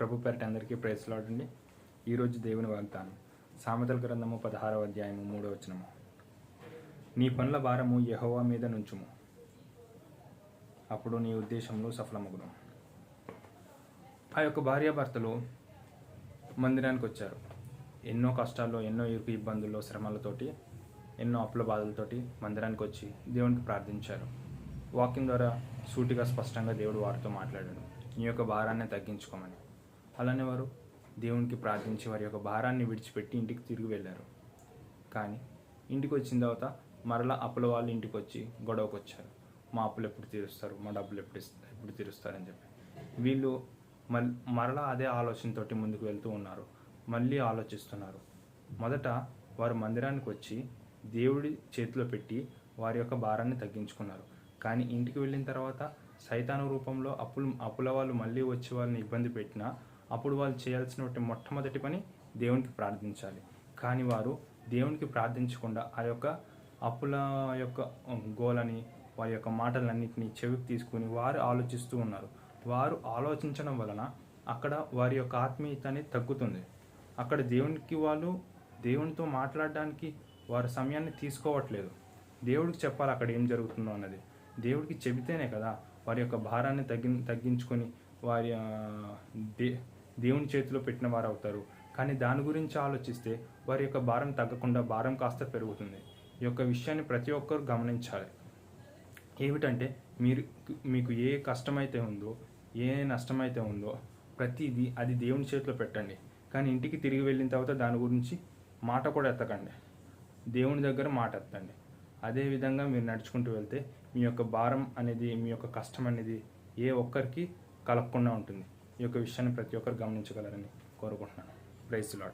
ప్రభు పేరట అందరికీ ప్రేసలాడండి ఈరోజు దేవుని వాగ్దానం. సామెతల గ్రంథము పదహారవ అధ్యాయము మూడో వచనము. నీ పనుల భారము యహోవా మీద నుంచుము. అప్పుడు నీ ఉద్దేశంలో సఫలమగును. ఆ యొక్క భార్యాభర్తలు మందిరానికి వచ్చారు. ఎన్నో కష్టాల్లో ఎన్నో ఇరుకు ఇబ్బందుల్లో శ్రమలతోటి ఎన్నో అప్పుల బాధలతోటి మందిరానికి వచ్చి దేవునికి ప్రార్థించారు. వాకింగ్ ద్వారా సూటిగా స్పష్టంగా దేవుడు వారితో మాట్లాడాడు. నీ యొక్క భారాన్ని తగ్గించుకోమని. అలానే వారు దేవునికి ప్రార్థించి వారి యొక్క భారాన్ని విడిచిపెట్టి ఇంటికి తిరిగి వెళ్ళారు. కానీ ఇంటికి వచ్చిన తర్వాత మరలా అప్పుల వాళ్ళు ఇంటికి వచ్చి గొడవకు వచ్చారు మా అప్పులు ఎప్పుడు తీరుస్తారు? మా డబ్బులు ఎప్పుడు ఎప్పుడు తీరుస్తారని చెప్పి. వీళ్ళు మల్ మరలా అదే ఆలోచనతోటి ముందుకు వెళ్తూ ఉన్నారు. మళ్ళీ ఆలోచిస్తున్నారు. మొదట వారు మందిరానికి వచ్చి దేవుడి చేతిలో పెట్టి వారి యొక్క భారాన్ని తగ్గించుకున్నారు. కానీ ఇంటికి వెళ్ళిన తర్వాత సైతాను రూపంలో అప్పులు అప్పుల వాళ్ళు మళ్ళీ వచ్చి వాళ్ళని ఇబ్బంది పెట్టినా అప్పుడు వాళ్ళు చేయాల్సిన మొట్టమొదటి పని దేవునికి ప్రార్థించాలి. కానీ వారు దేవునికి ప్రార్థించకుండా ఆ యొక్క అప్పుల యొక్క గోలని వారి యొక్క మాటలన్నింటినీ చెవికి తీసుకుని వారు ఆలోచిస్తూ ఉన్నారు. వారు ఆలోచించడం వలన అక్కడ వారి యొక్క ఆత్మీయత అనేది తగ్గుతుంది. అక్కడ దేవునికి వాళ్ళు దేవునితో మాట్లాడడానికి వారి సమయాన్ని తీసుకోవట్లేదు. దేవుడికి చెప్పాలి అక్కడ ఏం జరుగుతుందో అన్నది. దేవుడికి చెబితేనే కదా వారి యొక్క భారాన్ని తగ్గి తగ్గించుకొని వారి దే దేవుని చేతిలో పెట్టిన వారు అవుతారు కానీ దాని గురించి ఆలోచిస్తే వారి యొక్క భారం తగ్గకుండా భారం కాస్త పెరుగుతుంది. ఈ యొక్క విషయాన్ని ప్రతి ఒక్కరు గమనించాలి. ఏమిటంటే మీరు మీకు ఏ కష్టమైతే ఉందో ఏ నష్టమైతే ఉందో ప్రతిదీ అది దేవుని చేతిలో పెట్టండి. కానీ ఇంటికి తిరిగి వెళ్ళిన తర్వాత దాని గురించి మాట కూడా ఎత్తకండి. దేవుని దగ్గర మాట ఎత్తండి. అదేవిధంగా మీరు నడుచుకుంటూ వెళ్తే మీ యొక్క భారం అనేది మీ యొక్క కష్టం అనేది ఏ ఒక్కరికి కలగకుండా ఉంటుంది. ఈ యొక్క విషయాన్ని ప్రతి ఒక్కరు గమనించగలరని కోరుకుంటున్నాను. Praise lot